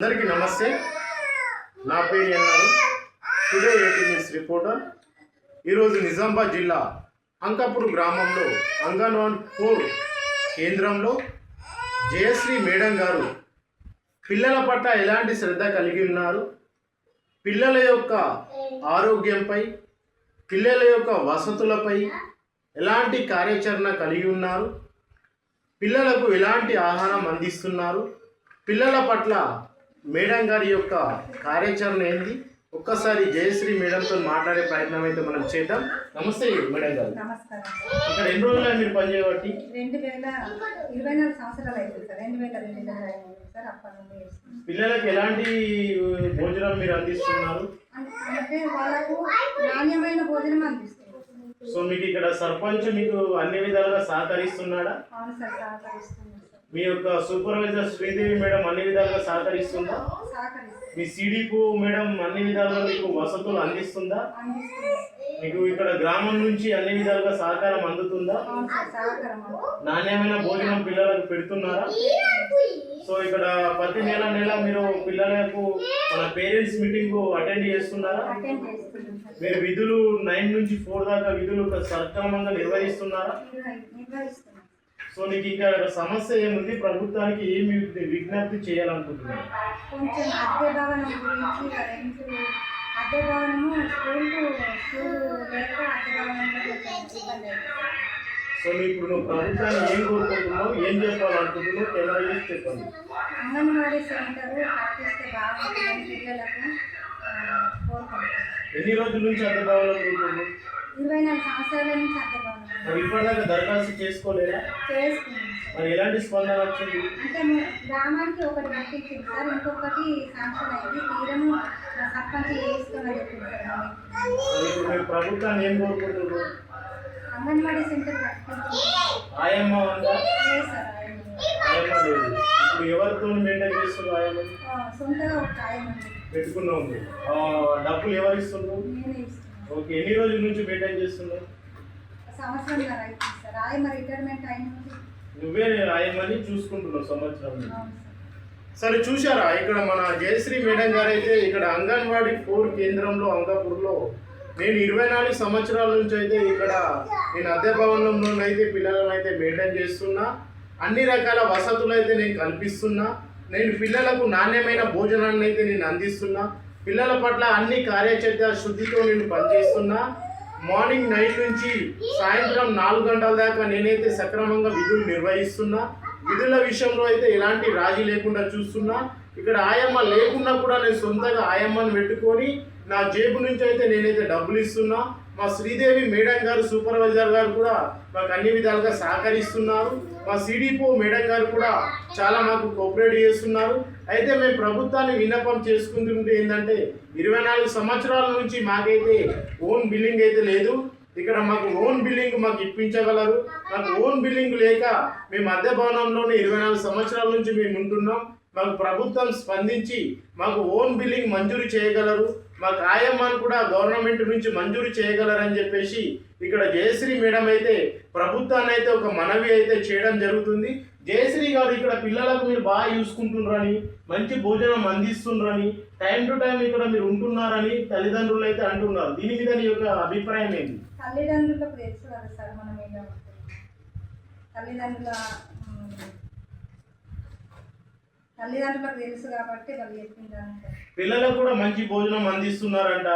అందరికీ నమస్తే. నా పేరు ఎన్నారు టుడే ఎయిటీ న్యూస్ రిపోర్టర్ ఈరోజు నిజామాబాద్ జిల్లా అంకాపూర్ గ్రామంలో అంగన్వాడీ ఫోర్ కేంద్రంలో జయశ్రీ మేడం గారు పిల్లల పట్ల ఎలాంటి శ్రద్ధ కలిగి ఉన్నారు? పిల్లల యొక్క ఆరోగ్యంపై పిల్లల యొక్క వసతులపై ఎలాంటి కార్యాచరణ కలిగి ఉన్నారు? పిల్లలకు ఎలాంటి ఆహారం అందిస్తున్నారు? పిల్లల పట్ల మేడం గారి యొక్క కార్యాచరణ ఏంది ఒక్కసారి జయశ్రీ మేడంతో మాట్లాడే ప్రయత్నం అయితే మనం చేద్దాం. నమస్తే మేడం గారు. ఇక్కడ ఎన్ని రోజులు మీరు పనిచేయబట్టి? రెండు వేల ఇరవై నాలుగు సంవత్సరాలు అవుతుంది సార్. రెండు వేల రెండులో జాయిన్ అయ్యింది సార్ అప్పటి నుండి. చేస్తున్నాం. పిల్లలకి ఎలాంటి భోజనం మీరు అందిస్తున్నారు? అం- అంటే వాళ్ళకు నాణ్యమైన భోజనం అందిస్తుంది సో మీకు ఇక్కడ సర్పంచ్ మీకు అన్ని విధాలుగా సహకరిస్తున్నాడా? అవును సార్ సహకరిస్తుంది సార్. మీ యొక్క సూపర్వైజర్ శ్రీదేవి మేడం అన్ని విధాలుగా సహకరిస్తుందా? మీ సిడిపు మేడం అన్ని విధాలుగా మీకు వసతులు అందిస్తుందా. మీకు ఇక్కడ గ్రామం నుంచి అన్ని విధాలుగా సహకారం అందుతుందా. నాణ్యమైన భోజనం పిల్లలకు పెడుతున్నారా? సో ఇక్కడ ప్రతి నెల నెల మీరు పిల్లలకు మన పేరెంట్స్ మీటింగ్ అటెండ్ చేస్తున్నారా? మీరు విధులు నైన్ నుంచి ఫోర్ దాకా విధులు సక్రమంగా నిర్వహిస్తున్నారా? నిర్వహి- నిర్వహిస్తున్నాం. సో నీకు ఇక్కడ సమస్య ఏముంది? ప్రభుత్వానికి ఏమి విజ్ఞప్తి చేయాలనుకుంటున్నారు కొంచెం అద్దె భవనం గురించి రెండు అద్దె భవనము స్కూల్కు స్కూల్ లేక అద్దె భవనంలో కొంచెం ఇబ్బంది అవుతుంది సో ఇప్పుడు నువ్వు ప్రభుత్వాన్ని ఏం కోరుకుంటున్నావు? ఏం చెప్పాలనుకుంటున్నావు? కెమెరా చేసి చెప్పండి. అంగన్వాడీ సెంటర్ కట్టిస్తే బాగుంటుందని పిల్లలకు ఆ, కోరుకుంటున్నాను. ఎన్ని రోజుల నుంచి అద్దె కావాలనుకుంటున్నావు ఇరవై నాలుగు సంవత్సరాల నుంచి అద్దె భవనం మరి ఇప్పటిదాకా దరఖాస్తు చేసుకోలేదా. మరి ఎలాంటి స్పందన వచ్చింది? అంటే ము- గ్రామానికి ఒకటి కట్టించింది సార్ ఇంకొకటి శాంక్షన్ అయింది. తీరము సర్పంచ్ వేసుకొని చెప్పింది సార్ మమ్మీ. మరి ఇప్పుడు మీరు ప్రభుత్వాన్ని ఏం కోరుకుంటున్నారు? అంగన్వాడీ సెంటర్ కట్టించింది ఆయమ్మ ఉందా? లేదు సార్ ఆయన. ఆయమ్మ లేదు. ఇప్పుడు ఎవరితో మెయింటైన్ చేస్తున్నారు ఆయమ్మ? ఆ, సొంతగా ఒక ఉంది. పెట్టుకున్నా ఉంది ఆ, డబ్బులు ఎవరు ఇస్తున్నారు? నేనే ఇస్తున్నాను. ఓకే ఎన్ని రోజుల నుంచి మెయింటైన్ చేస్తున్నావు సంవత్సరం అవుతుంది సార్ ఆయమ్మ రిటైర్మెంట్ అయిన నుండి నువ్వే ఆయమ్మని చూసుకుంటున్నావు సంవత్సరం సార్. సరే చూసారా ఇక్కడ మన జయశ్రీ మేడం గారు అయితే ఇక్కడ అంగన్వాడీ ఫోర్ కేంద్రంలో అంకాపూర్లో నేను ఇరవై నాలుగు సంవత్సరాల నుంచి అయితే ఇక్కడ నేను అద్దె భవనంలో అయితే పిల్లలను అయితే మెయింటైన్ చేస్తున్నా. అన్ని రకాల వసతులు అయితే నేను కల్పిస్తున్నా. నేను పిల్లలకు నాణ్యమైన భోజనాన్ని అయితే నేను అందిస్తున్నా. పిల్లల పట్ల అన్ని కార్యచర్య శుద్ధితో నేను పనిచేస్తున్నా. మార్నింగ్ నైట్ నుంచి సాయంత్రం నాలుగు గంటల దాకా నేనైతే సక్రమంగా విధులు నిర్వహిస్తున్నా. విధుల విషయంలో అయితే ఎలాంటి రాజీ లేకుండా చూస్తున్నా. ఇక్కడ ఆయమ్మ లేకున్నా కూడా నేను సొంతగా ఆయమ్మను పెట్టుకొని నా జేబు నుంచి అయితే నేనైతే డబ్బులు ఇస్తున్నా. మా శ్రీదేవి మేడం గారు సూపర్వైజర్ గారు కూడా మాకు అన్ని విధాలుగా సహకరిస్తున్నారు. మా సిడిపో మేడం గారు కూడా చాలా మాకు కోఆపరేట్ చేస్తున్నారు. అయితే మేము ప్రభుత్వాన్ని విన్నపం చేసుకుంటుంటే ఏంటంటే ఇరవై నాలుగు సంవత్సరాల నుంచి మాకైతే ఓన్ బిల్లింగ్ అయితే లేదు. ఇక్కడ మాకు ఓన్ బిల్లింగ్ మాకు ఇప్పించగలరు. మాకు ఓన్ బిల్లింగ్ లేక మేము అద్దె భవనంలోనే ఇరవై నాలుగు సంవత్సరాల నుంచి మేము ఉంటున్నాం. మాకు ప్రభుత్వం స్పందించి మాకు ఓన్ బిల్లింగ్ మంజూరు చేయగలరు. మాకు ఆయమ్మను కూడా గవర్నమెంట్ నుంచి మంజూరు చేయగలరని చెప్పేసి ఇక్కడ జయశ్రీ మేడం అయితే ప్రభుత్వాన్ని అయితే ఒక మనవి అయితే చేయడం జరుగుతుంది. జయశ్రీ గారు ఇక్కడ పిల్లలకు మీరు బాగా చూసుకుంటున్నారని మంచి భోజనం అందిస్తున్నారని టైం టు టైం ఇక్కడ మీరు ఉంటున్నారని తల్లిదండ్రులు అయితే అంటున్నారు. దీని మీద నీ యొక్క అభిప్రాయం ఏంటి? తల్లిదండ్రులకు తెలుసు కదా సార్ మనం తల్లిదండ్రుల తల్లిదండ్రులకు తెలుసు కాబట్టి వాళ్ళు పిల్లలకు కూడా మంచి భోజనం అందిస్తున్నారంట.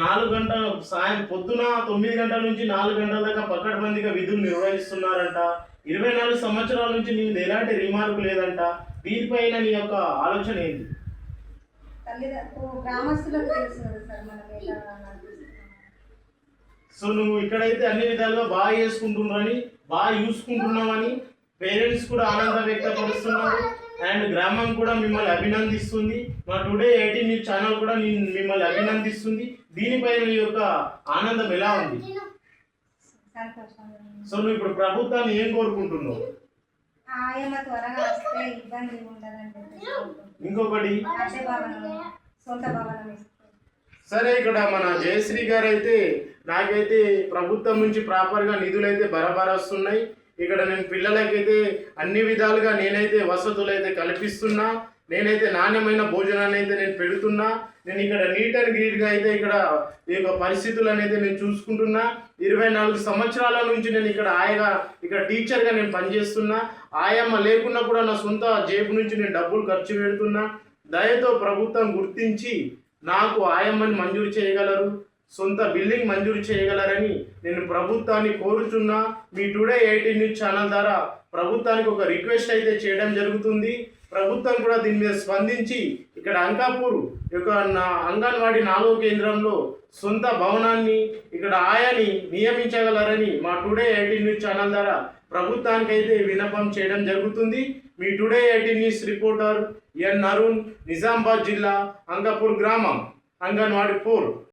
నాలుగు గంటల సాయం పొద్దున తొమ్మిది గంటల నుంచి నాలుగు గంటల దాకా పక్కడబందిగా విధులు నిర్వహిస్తున్నారంట. ఇరవై నాలుగు సంవత్సరాల నుంచి నీ మీద ఎలాంటి రిమార్క్ లేదంట. దీనిపైన నీ యొక్క ఆలోచన ఏంటి. సో నువ్వు ఇక్కడైతే అన్ని విధాలుగా బాగా చేసుకుంటున్నారని బాగా చూసుకుంటున్నామని పేరెంట్స్ కూడా ఆనందం వ్యక్తపరుస్తున్నారు. అండ్ గ్రామం కూడా మిమ్మల్ని అభినందిస్తుంది. మా టుడే ఎయిటీన్ న్యూస్ ఛానల్ కూడా మిమ్మల్ని అభినందిస్తుంది. దీనిపైన నీ యొక్క ఆనందం ఎలా ఉంది. సో నువ్వు ఇప్పుడు ప్రభుత్వాన్ని ఏం కోరుకుంటున్నావు? త్వరగా వస్తే ఇబ్బంది. ఇంకొకటి? సొంత భవనం సరే ఇక్కడ మన జయశ్రీ గారు అయితే నాకైతే ప్రభుత్వం నుంచి ప్రాపర్గా నిధులు అయితే బరాబర్ వస్తున్నాయి. ఇక్కడ నేను పిల్లలకైతే అన్ని విధాలుగా నేనైతే వసతులు అయితే కల్పిస్తున్నా. నేనైతే నాణ్యమైన భోజనాన్ని అయితే నేను పెడుతున్నా. నేను ఇక్కడ నీట్ అండ్ గ్రీట్గా అయితే ఇక్కడ ఈ యొక్క పరిస్థితులను అయితే నేను చూసుకుంటున్నా. ఇరవై నాలుగు సంవత్సరాల నుంచి నేను ఇక్కడ ఆయగా ఇక్కడ టీచర్గా నేను పనిచేస్తున్నా. ఆయమ్మ లేకున్నా కూడా నా సొంత జేబు నుంచి నేను డబ్బులు ఖర్చు పెడుతున్నా. దయతో ప్రభుత్వం గుర్తించి నాకు ఆయమ్మని మంజూరు చేయగలరు సొంత బిల్డింగ్ మంజూరు చేయగలరని నేను ప్రభుత్వాన్ని కోరుచున్నా. మీ టుడే ఎయిటీన్ న్యూస్ ఛానల్ ద్వారా ప్రభుత్వానికి ఒక రిక్వెస్ట్ అయితే చేయడం జరుగుతుంది. ప్రభుత్వం కూడా దీని మీద స్పందించి ఇక్కడ అంకాపూర్ యొక్క నా అంగన్వాడీ నాలుగో కేంద్రంలో సొంత భవనాన్ని ఇక్కడ ఆయాని నియమించగలరని మా టుడే ఎయిటీన్ న్యూస్ ఛానల్ ద్వారా ప్రభుత్వానికైతే విన్నపం చేయడం జరుగుతుంది. మీ today eighteen news reporter N Arun Nizamabad జిల్లా అంకాపూర్ గ్రామం అంగన్వాడీ పూర్